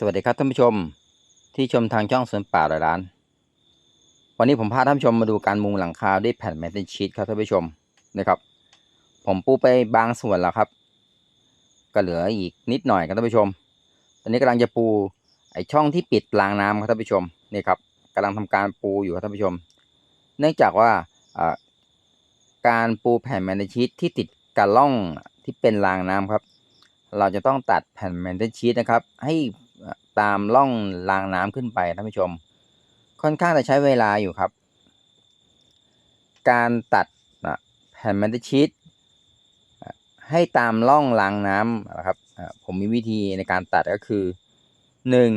สวัสดีครับท่านผู้ชมที่ชมทางช่องสวนป่าร้อยล้าน วันนี้ผมพาท่านผู้ชมมาดูการมุงหลังคาด้วยแผ่นแมตตินชีตครับท่านผู้ชมนะครับ ผมปูไปบางส่วนแล้วครับ ก็เหลืออีกนิดหน่อยครับท่านผู้ชม ตอนนี้กำลังจะปูไอช่องที่ปิดรางน้ำครับท่านผู้ชมนี่ครับกำลังทำการปูอยู่ครับท่านผู้ชม เนื่องจากว่าการปูแผ่นแมตตินชีตที่ติดกับร่องที่เป็นรางน้ำครับ เราจะต้องตัดแผ่นแมนเทนชีตนะครับ ให้ ตามร่องรางน้ำขึ้นไปท่านผู้ชม ค่อนข้างจะใช้เวลาอยู่ครับ การตัดแผ่นแมนเทนชีตให้ตามร่องรางน้ำนะครับผมมีวิธีในการตัดก็คือหนึ่ง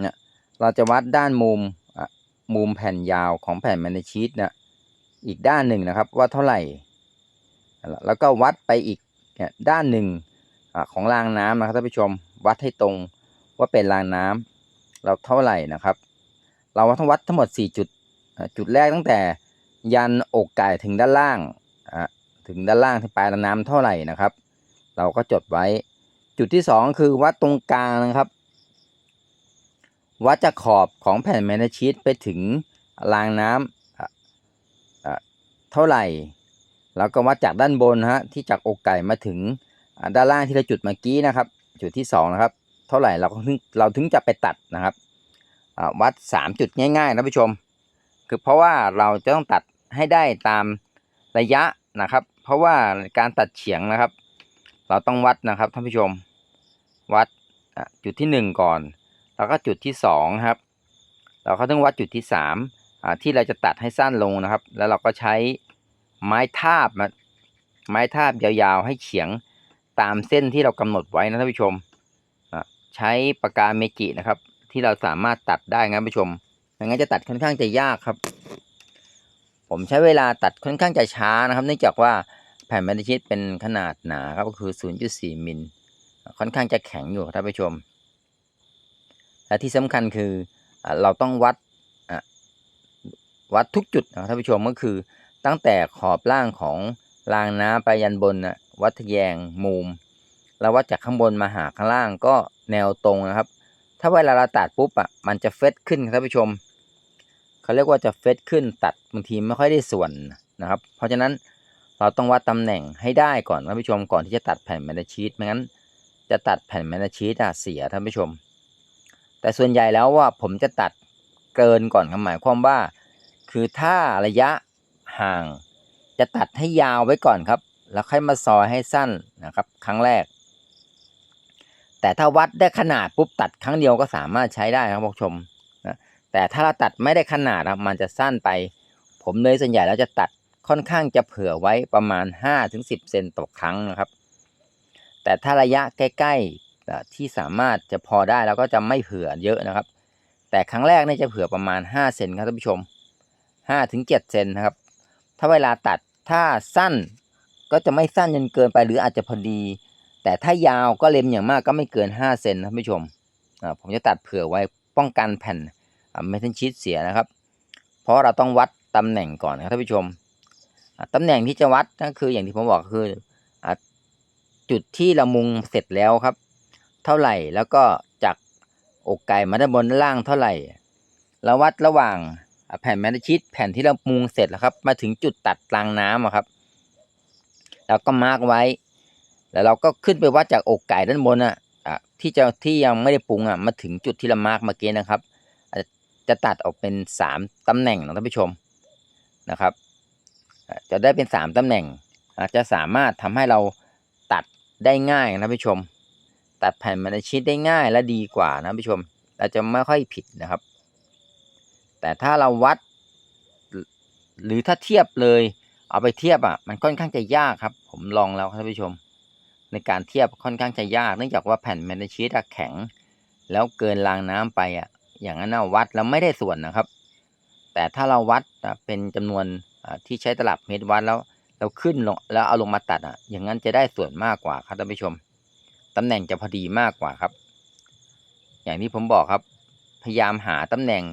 เนี่ยเราจะวัดด้านมุมมุมแผ่นยาวของแผ่นแมนเทนชีตเนี่ยอีกด้านหนึ่งนะครับว่าเท่าไหร่ แล้วก็วัดไปอีกด้านหนึ่งของรางน้ำนะครับท่านผู้ชมวัดให้ตรง ว่าเป็นรางน้ำเราเท่าไหร่นะครับ เราต้องวัดทั้งหมด 4 จุด จุดแรกตั้งแต่ยันอกไก่ถึงด้านล่างถึงด้านล่างที่ปลายรางน้ำเท่าไหร่นะครับ เราก็จดไว้ จุดที่ 2 คือวัดตรงกลางนะครับ วัดจากขอบของแผ่นแมนชีตไปถึงรางน้ำอะอะเท่าไหร่แล้วก็วัดจากด้านบนฮะที่จากอกไก่มาถึงด้านล่างที่เราจุดเมื่อกี้นะครับ จุดที่สองนะครับ เท่าไหร่เราก็ถึงเราถึงจะไปตัดนะครับวัดสามจุดง่ายๆนะผู้ชม คือเพราะว่าเราจะต้องตัดให้ได้ตามระยะนะครับ เพราะว่าการตัดเฉียงนะครับ เราต้องวัดนะครับท่านผู้ชม วัดจุดที่หนึ่งก่อน แล้วก็จุดที่สองครับ เราก็ต้องวัดจุดที่สามที่เราจะตัดให้สั้นลงนะครับ แล้วเราก็ใช้ไม้ทาบมาไม้ทาบยาวๆให้เฉียงตามเส้นที่เรากำหนดไว้นะท่านผู้ชม ใช้ปากกาเมจินะครับ ที่เราสามารถตัดได้นะท่านผู้ชมไม่งั้นจะตัดค่อนข้างจะยากครับ ผมใช้เวลาตัดค่อนข้างจะช้านะครับ เนื่องจากว่าแผ่นแมนชิตเป็นขนาดหนาครับก็คือ 0.4 มิลค่อนข้างจะแข็งอยู่ครับท่านผู้ชม และที่สำคัญคือเราต้องวัดวัดทุกจุดนะครับท่านผู้ชมก็คือตั้งแต่ขอบล่างของรางน้ำไปยันบนนะวัดทะแยงมุม แล้ววัดจากข้างบนมาหาข้างล่างก็แนวตรงนะครับ ถ้าเวลาเราตัดปุ๊บอะมันจะเฟดขึ้นครับท่านผู้ชมเขาเรียกว่าจะเฟดขึ้นตัดบางทีไม่ค่อยได้ส่วนนะครับ เพราะฉะนั้นเราต้องวัดตำแหน่งให้ได้ก่อนท่านผู้ชมก่อนที่จะตัดแผ่นแมนชีตไม่งั้น จะตัดแผ่นแมนชีตอะเสียท่านผู้ชม แต่ส่วนใหญ่แล้วว่าผมจะตัดเกินก่อนครับหมายความว่า คือถ้าระยะห่าง จะตัดให้ยาวไว้ก่อนครับ แล้วค่อยมาซอยให้สั้นนะครับ ครั้งแรก แต่ถ้าวัดได้ขนาดปุ๊บตัดครั้งเดียวก็สามารถใช้ได้ครับผู้ชมนะแต่ถ้าเราตัดไม่ได้ขนาดครับมันจะสั้นไป ผมเลยส่วนใหญ่แล้วจะตัดค่อนข้างจะเผื่อไว้ประมาณ 5-10เซนต่อครั้งนะครับ แต่ถ้าระยะใกล้ๆที่สามารถจะพอได้เราก็จะไม่เผื่อเยอะนะครับ แต่ครั้งแรกนี่จะเผื่อประมาณ5เซนครับท่านผู้ชม5-7เซนนะครับ ถ้าเวลาตัดถ้าสั้นก็จะไม่สั้นจนเกินไปหรืออาจจะพอดี แต่ถ้ายาวก็เล็มอย่างมากก็ไม่เกิน 5 เซนนะท่านผู้ชมผมจะตัดเผื่อไว้ป้องกันแผ่นเมทัลชีตเสียนะครับ เพราะเราต้องวัดตำแหน่งก่อนนะครับท่านผู้ชมตำแหน่งที่จะวัดก็คืออย่างที่ผมบอกคือจุดที่เรามุงเสร็จแล้วครับ เท่าไหร่แล้วก็จากอกไก่มาด้านบนด้านล่างเท่าไหร่เราวัดระหว่างแผ่นแมนชีตแผ่นที่เรามุงเสร็จแล้วครับ มาถึงจุดตัดรางน้ำครับเราก็มาร์กไว้ แล้วเราก็ขึ้นไปวัดจากอกไก่ด้านบนอะอะที่จะที่ยังไม่ได้ปรุงอะมาถึงจุดที่เรามาร์กเมื่อกี้นะครับ จะตัดออกเป็นสามตำแหน่งนะท่านผู้ชมนะครับอะจะได้เป็นสามตำแหน่งอาจจะสามารถทำให้เราตัดได้ง่ายนะท่านผู้ชม ตัดแผ่นแมนชีตได้ง่ายและดีกว่านะท่านผู้ชม เราจะไม่ค่อยผิดนะครับ แต่ถ้าเราวัด หรือถ้าเทียบเลย เอาไปเทียบอะมันค่อนข้างจะยากครับ ผมลองแล้วครับท่านผู้ชม ในการเทียบค่อนข้างจะยากเนื่องจากว่าแผ่นแมนชีตแข็ง แล้วเกินรางน้ำไปอะอย่างนั้นวัดแล้วไม่ได้ส่วนนะครับ แต่ถ้าเราวัดเป็นจำนวนที่ใช้ตลับเมตรวัดแล้วเราขึ้นลงแล้วเอาลงมาตัดอะอย่างนั้นจะได้ส่วนมากกว่าครับท่านผู้ชมตำแหน่งจะพอดีมากกว่าครับ อย่างที่ผมบอกครับ พยายามหาตำแหน่ง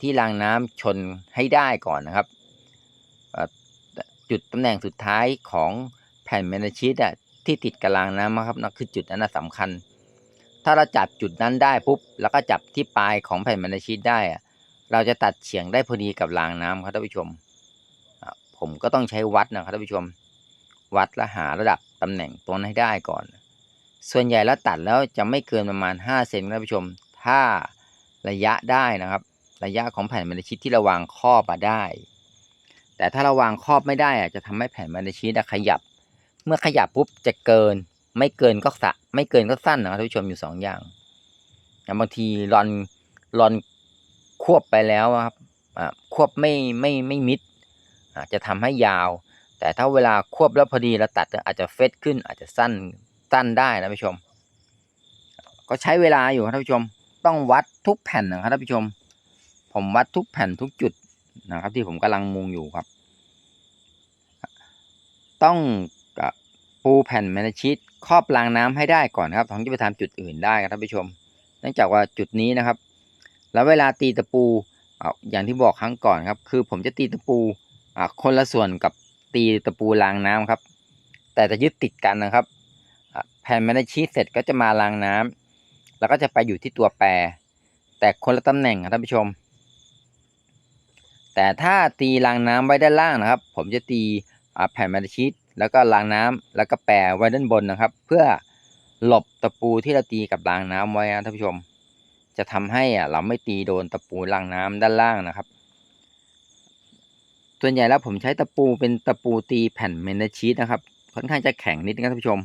ที่รางน้ำชนให้ได้ก่อนนะครับ จุดตำแหน่งสุดท้ายของแผ่นแมนชีตอะ ที่ติดกับรางน้ำนะครับนั่นคือจุดนั้นนะสำคัญ ถ้าเราจับจุดนั้นได้ปุ๊บแล้วก็จับที่ปลายของแผ่นมันชีตได้อะเราจะตัดเฉียงได้พอดีกับรางน้ำครับท่านผู้ชม ผมก็ต้องใช้วัดนะครับท่านผู้ชม วัดและหาระดับตำแหน่งตัวนั้นให้ได้ก่อน ส่วนใหญ่แล้วตัดแล้วจะไม่เกินประมาณ 5 เซนครับท่านผู้ชม ถ้าระยะได้นะครับ ระยะของแผ่นมันชีตที่เราวางครอบอะได้ แต่ถ้าเราวางครอบไม่ได้อะจะทำให้แผ่นมันชีตอะขยับ เมื่อขยับปุ๊บจะเกิน ไม่เกินก็สะไม่เกินก็สั้นนะครับท่านผู้ชมอยู่สองอย่างบางทีรอนรอนควบไปแล้วครับควบไม่ไม่ไม่มิดจะทำให้ยาว แต่ถ้าเวลาควบแล้วพอดีแล้วตัดอาจจะเฟดขึ้น อาจจะสั้นสั้นได้นะท่านผู้ชม ก็ใช้เวลาอยู่ครับท่านผู้ชม ต้องวัดทุกแผ่นนะครับท่านผู้ชม ผมวัดทุกแผ่นทุกจุดนะครับ ที่ผมกำลังมุงอยู่ครับ ต้อง ปูแผ่นแมนชีตครอบรางน้ำให้ได้ก่อนครับถึงจะไปทำจุดอื่นได้ครับท่านผู้ชม เนื่องจากว่าจุดนี้นะครับ แล้วเวลาตีตะปูเอาอย่างที่บอกครั้งก่อนครับ คือผมจะตีตะปูอ่าคนละส่วนกับตีตะปูรางน้ำครับ แต่จะยึดติดกันนะครับแผ่นแมนชีตเสร็จก็จะมารางน้ำแล้วก็จะไปอยู่ที่ตัวแปร แต่คนละตำแหน่งครับท่านผู้ชม แต่ถ้าตีรางน้ำไว้ด้านล่างนะครับ ผมจะตีแผ่นแมนชีต แล้วก็รางน้ำแล้วก็แปรไว้ด้านบนนะครับ เพื่อหลบตะปูที่เราตีกับรางน้ำไว้นะท่านผู้ชม จะทำให้อะเราไม่ตีโดนตะปูรางน้ำด้านล่างนะครับ ส่วนใหญ่แล้วผมใช้ตะปูเป็นตะปูตีแผ่นเมนชีตนะครับ ค่อนข้างจะแข็งนิดนะท่านผู้ชม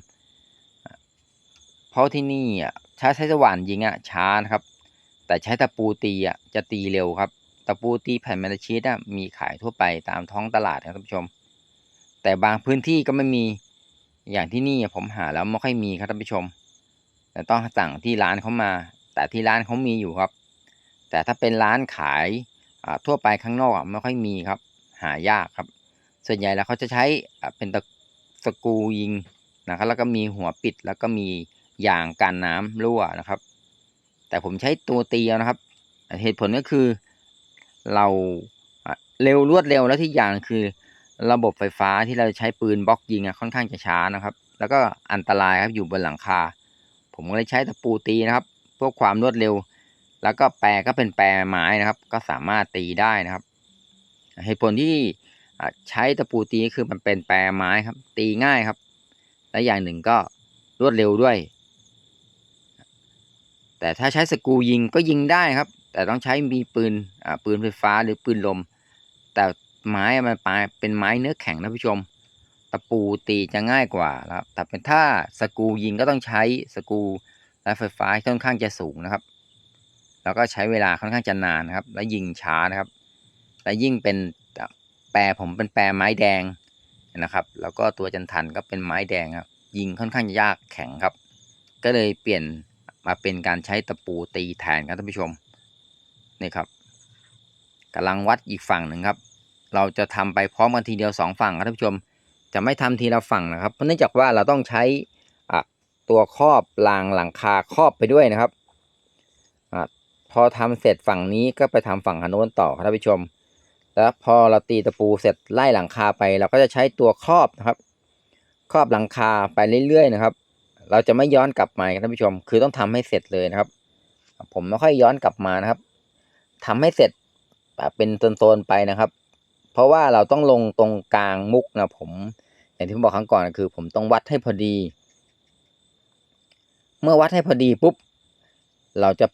เพราะที่นี่อะใช้ใช้สว่านยิงอะช้านะครับ แต่ใช้ตะปูตีอะจะตีเร็วครับ ตะปูตีแผ่นเมนชีตอะมีขายทั่วไปตามท้องตลาดนะครับท่านผู้ชม แต่บางพื้นที่ก็ไม่มีอย่างที่นี่ผมหาแล้วไม่ค่อยมีครับท่านผู้ชมแต่ต้องสั่งที่ร้านเขามา แต่ที่ร้านเขามีอยู่ครับ แต่ถ้าเป็นร้านขายทั่วไปข้างนอกไม่ค่อยมีครับ หายากครับ ส่วนใหญ่แล้วเขาจะใช้เป็นตะสกูยิงนะครับแล้วก็มีหัวปิดแล้วก็มียางกันน้ำรั่วนะครับ แต่ผมใช้ตัวเตีเอานะครับ เหตุผลก็คือเราเร็วรวดเร็วแล้วที่อย่างคือ ระบบไฟฟ้าที่เราใช้ปืนบล็อกยิงอะค่อนข้างจะช้านะครับ แล้วก็อันตรายครับอยู่บนหลังคา ผมก็เลยใช้ตะปูตีนะครับเพื่อความรวดเร็ว แล้วก็แปรก็เป็นแปรไม้นะครับ ก็สามารถตีได้นะครับเหตุผลที่ใช้ตะปูตีคือมันเป็นแปรไม้ครับ ตีง่ายครับ และอย่างหนึ่งก็รวดเร็วด้วย แต่ถ้าใช้สกูยิงก็ยิงได้ครับ แต่ต้องใช้มีปืนปืนไฟฟ้าหรือปืนลม แต่ ไม้มันปลายเป็นไม้เนื้อแข็งนะผู้ชม ตะปูตีจะง่ายกว่าครับแต่เป็นถ้าสกูยิงก็ต้องใช้สกูและไฟฟ้าค่อนข้างจะสูงนะครับ แล้วก็ใช้เวลาค่อนข้างจะนานนะครับ และยิงช้านะครับ และยิ่งเป็นแปรผมเป็นแปรไม้แดงนะครับ แล้วก็ตัวจันทันก็เป็นไม้แดงครับ ยิงค่อนข้างยากแข็งครับ ก็เลยเปลี่ยนมาเป็นการใช้ตะปูตีแทนครับท่านผู้ชมนี่ครับกำลังวัดอีกฝั่งหนึ่งครับ เราจะทำไปพร้อมกันทีเดียวสองฝั่งครับท่านผู้ชม จะไม่ทำทีละฝั่งนะครับ เพราะเนื่องจากว่าเราต้องใช้ตัวครอบรางหลังคาครอบไปด้วยนะครับอพอทำเสร็จฝั่งนี้ก็ไปทำฝั่งโน้นต่อครับท่านผู้ชม แล้วพอเราตีตะปูเสร็จไล่หลังคาไป เราก็จะใช้ตัวครอบนะครับ ครอบหลังคาไปเรื่อยๆนะครับ เราจะไม่ย้อนกลับมาครับท่านผู้ชม คือต้องทำให้เสร็จเลยนะครับ ผมไม่ค่อยย้อนกลับมานะครับทำให้เสร็จเป็นโซนๆไปนะครับ เพราะว่าเราต้องลงตรงกลางมุกนะผม อย่างที่ผมบอกครั้งก่อนคือ ผมต้องวัดให้พอดี เมื่อวัดให้พอดีปุ๊บ เราจะ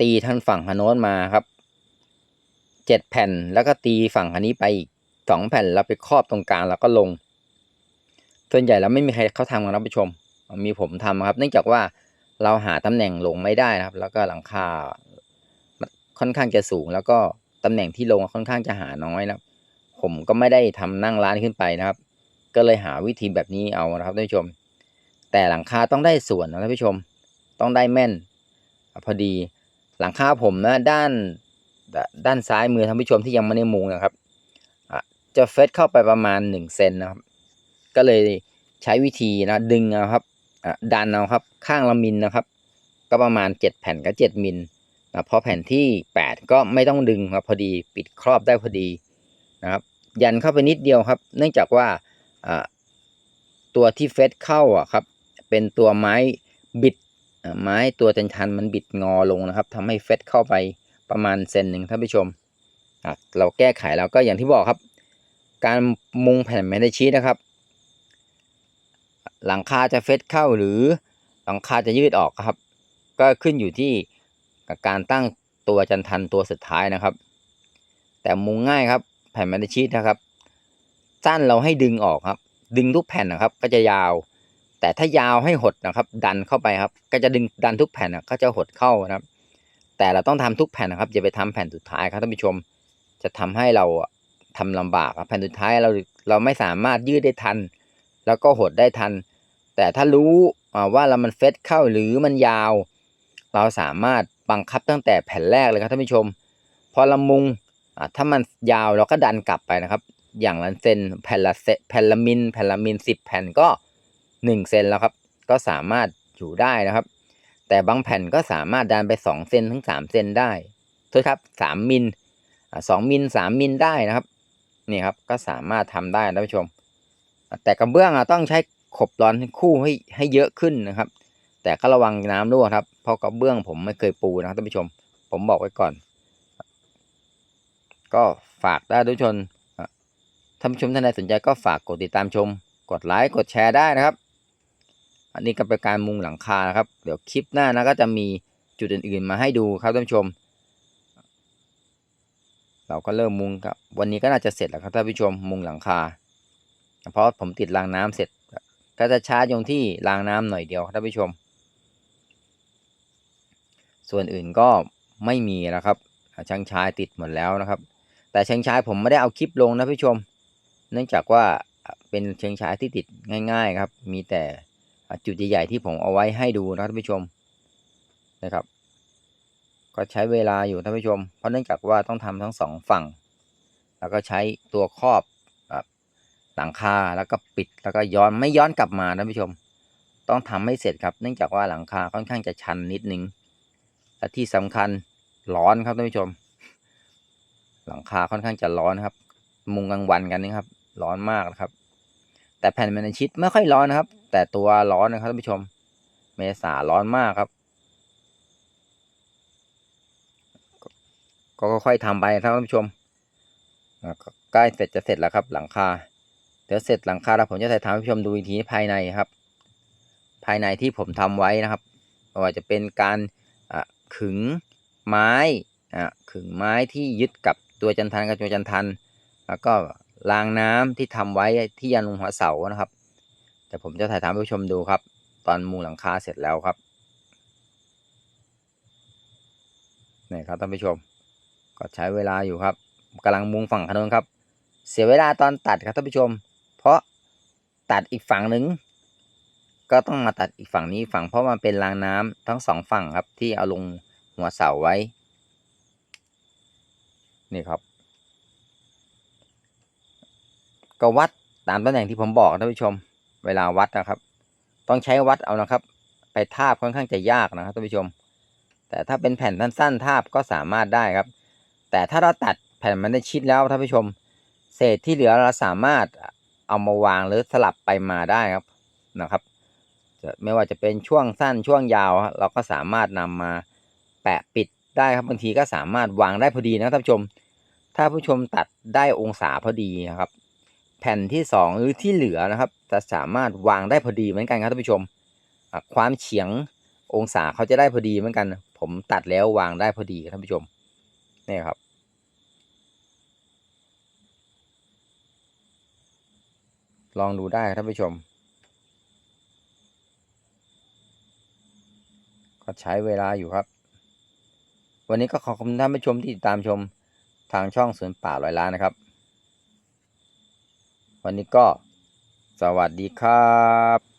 ตีทางฝั่งฮานโนนมาครับเจ็ดแผ่นแล้วก็ตีฝั่งอันนี้ไปอีกสองแผ่นแล้วไปครอบตรงกลางแล้วก็ลง ส่วนใหญ่แล้วไม่มีใครเขาทำกันนะผู้ชม มีผมทำครับ เนื่องจากว่าเราหาตำแหน่งลงไม่ได้นะครับ แล้วก็หลังคาค่อนข้างจะสูงแล้วก็ ตำแหน่งที่ลงค่อนข้างจะหาน้อยนะผมก็ไม่ได้ทำนั่งร้านขึ้นไปนะครับ ก็เลยหาวิธีแบบนี้เอานะครับท่านผู้ชม แต่หลังคาต้องได้ส่วนนะท่านผู้ชม ต้องได้แม่น พอดีหลังคาผมนะด้านด้านซ้ายมือท่านผู้ชมที่ยังไม่ได้มุงนะครับจะเฟซเข้าไปประมาณหนึ่งเซนนะครับ ก็เลยใช้วิธีนะดึงเอาครับดันเอาครับข้างละมิลนะครับ ก็ประมาณเจ็ดแผ่นก็เจ็ดมิล นะพอแผ่นที่แปดก็ไม่ต้องดึงครับพอดีปิดครอบได้พอดีนะครับ ยันเข้าไปนิดเดียวครับ เนื่องจากว่าตัวที่เฟซเข้าอะครับเป็นตัวไม้บิดไม้ตัวจันทันมันบิดงอลงนะครับทำให้เฟสเข้าไปประมาณเซนหนึ่งท่านผู้ชมเราแก้ไขแล้วก็อย่างที่บอกครับ การมุงแผ่นแมนชีตนะครับ หลังคาจะเฟสเข้าหรือหลังคาจะยืดออกครับ ก็ขึ้นอยู่ที่ การตั้งตัวจันทันตัวสุดท้ายนะครับ แต่มุงง่ายครับ แผ่นแมนชีตนะครับ สั้นเราให้ดึงออกครับ ดึงทุกแผ่นนะครับ ก็จะยาว แต่ถ้ายาวให้หดนะครับ ดันเข้าไปครับ ก็จะดึงดันทุกแผ่นนะก็จะหดเข้านะครับ แต่เราต้องทำทุกแผ่นนะครับอย่าไปทำแผ่นสุดท้ายครับท่านผู้ชม จะทำให้เราทำลำบากครับแผ่นสุดท้ายเราเราไม่สามารถยืดได้ทัน แล้วก็หดได้ทัน แต่ถ้ารู้ว่าเรามันเฟสเข้าหรือมันยาว เราสามารถ บังคับตั้งแต่แผ่นแรกเลยครับท่านผู้ชม พอละมุงถ้ามันยาวเราก็ดันกลับไปนะครับ อย่างละเซนแผ่นละเซแผ่นละมิลแผ่นละมิลสิบแผ่นก็หนึ่งเซนแล้วครับ ก็สามารถอยู่ได้นะครับ แต่บางแผ่นก็สามารถดันไปสองเซนถึงสามเซนได้โทษครับสามมิลสองมิลสามมิลได้นะครับนี่ครับก็สามารถทำได้ท่านผู้ชม แต่กระเบื้องต้องใช้ขบร้อนคู่ให้ให้เยอะขึ้นนะครับ แต่ก็ระวังน้ำรั่วครับ เพราะกระเบื้องผมไม่เคยปูนะครับท่านผู้ชม ผมบอกไว้ก่อน ก็ฝากได้ทุกชนท่านผู้ชมท่านใดสนใจก็ฝากกดติดตามชม กดไลค์กดแชร์ได้นะครับ อันนี้ก็เป็นการมุงหลังคานะครับ เดี๋ยวคลิปหน้านะก็จะมีจุดอื่นๆมาให้ดูครับท่านผู้ชม เราก็เริ่มมุงครับ วันนี้ก็น่าจะเสร็จแล้วครับท่านผู้ชมมุงหลังคา เพราะผมติดรางน้ำเสร็จก็จะชาร์จยงที่รางน้ำหน่อยเดียวท่านผู้ชม ส่วนอื่นก็ไม่มีแล้วครับช่างชายติดหมดแล้วนะครับ แต่ช่างชายผมไม่ได้เอาคลิปลงนะผู้ชม เนื่องจากว่าเป็นเชิงชายที่ติดง่าย ๆครับ มีแต่จุดใหญ่ๆที่ผมเอาไว้ให้ดูนะท่านผู้ชมนะครับ ก็ใช้เวลาอยู่ท่านผู้ชม เพราะเนื่องจากว่าต้องทำทั้งสองฝั่ง แล้วก็ใช้ตัวครอบหลังคาแล้วก็ปิดแล้วก็ย้อนไม่ย้อนกลับมาท่านผู้ชม ต้องทำให้เสร็จครับ เนื่องจากว่าหลังคาค่อนข้างจะชันนิดนึง และที่สำคัญร้อนครับท่านผู้ชม หลังคาค่อนข้างจะร้อนครับ มุงกลางวันกันนี่ครับ ร้อนมากนะครับ แต่แผ่นแมนชิตไม่ค่อยร้อนนะครับ แต่ตัวร้อนนะครับท่านผู้ชม เมษาร้อนมากครับ ก็ค่อยๆทำไปครับท่านผู้ชมใกล้เสร็จจะเสร็จแล้วครับ หลังคาเดี๋ยวเสร็จหลังคาแล้วผมจะถ่ายทำให้ผู้ชมดูอีกทีภายในครับ ภายในที่ผมทำไว้นะครับไม่ว่าจะเป็นการ ขึงไม้ขึงไม้ที่ยึดกับตัวจันทันกับตัวจันทัน แล้วก็รางน้ำที่ทำไว้ที่ยันลงหัวเสานะครับ แต่ผมจะถ่ายทำให้ผู้ชมดูครับ ตอนมุงหลังคาเสร็จแล้วครับนี่ครับท่านผู้ชมก็ใช้เวลาอยู่ครับกำลังมุงฝั่งขนนครับ เสียเวลาตอนตัดครับท่านผู้ชม เพราะตัดอีกฝั่งหนึ่ง ก็ต้องมาตัดอีกฝั่งนี้ฝั่งเพราะมันเป็นรางน้ำทั้งสองฝั่งครับที่เอาลงหัวเสาไว้ นี่ครับ ก็วัดตามตำแหน่งที่ผมบอกท่านผู้ชม เวลาวัดนะครับ ต้องใช้วัดเอานะครับ ไปทาบค่อนข้างจะยากนะครับท่านผู้ชม แต่ถ้าเป็นแผ่นสั้นๆทาบก็สามารถได้ครับ แต่ถ้าเราตัดแผ่นมันได้ชิดแล้วท่านผู้ชม เศษที่เหลือเราสามารถเอามาวางหรือสลับไปมาได้ครับนะครับ ไม่ว่าจะเป็นช่วงสั้นช่วงยาว เราก็สามารถนำมาแปะปิดได้ครับบางทีก็สามารถวางได้พอดีนะท่านผู้ชม ถ้าผู้ชมตัดได้องศาพอดีนะครับ แผ่นที่สองหรือที่เหลือนะครับ จะสามารถวางได้พอดีเหมือนกันครับท่านผู้ชม ความเฉียงองศาเขาจะได้พอดีเหมือนกัน ผมตัดแล้ววางได้พอดีครับท่านผู้ชมนี่ครับลองดูได้ท่านผู้ชม ใช้เวลาอยู่ครับ วันนี้ก็ขอบคุณท่านผู้ชมที่ติดตามชมทางช่องสวนป่าลอยล้านนะครับ วันนี้ก็สวัสดีครับ